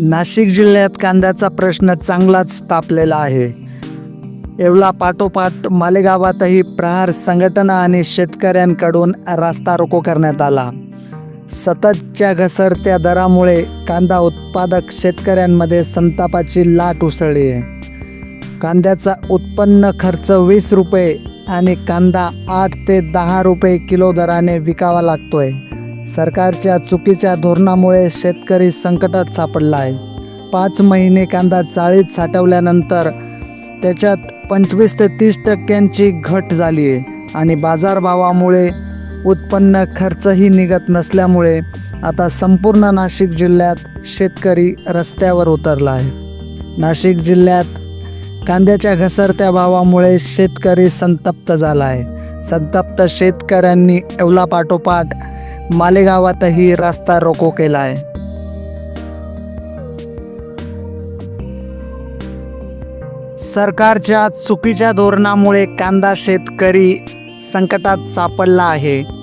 नाशिक जिल्ह्यात कांद्याचा प्रश्न चांगलाच तापलेला आहे. येवला पाठोपाठ मालेगावातही प्रहार संघटना आणि शेतकऱ्यांकडून रास्ता रोको करण्यात आला. सततच्या घसरत्या दरामुळे कांदा उत्पादक शेतकऱ्यांमध्ये संतापाची लाट उसळली आहे. कांद्याचा उत्पन्न खर्च वीस रुपये आणि कांदा आठ ते दहा रुपये किलो दराने विकावा लागतोय. सरकारच्या चुकीच्या धोरणामुळे शेतकरी संकटात सापडला आहे पाच महिने कांदा चाळीत साठवल्यानंतर त्याच्यात पंचवीस ते तीस टक्क्यांची घट झाली आहे आणि बाजारभावामुळे उत्पन्न खर्चही निघत नसल्यामुळे आता संपूर्ण नाशिक जिल्ह्यात शेतकरी रस्त्यावर उतरला आहे नाशिक जिल्ह्यात कांद्याच्या घसरत्या भावामुळे शेतकरी संतप्त झाला आहे संतप्त शेतकऱ्यांनी येवला पाठोपाठ मालेगावातही रस्ता रोको केला आहे सरकारच्या चुकीच्या धोरणामुळे कांदा शेतकरी संकटात सापडला आहे.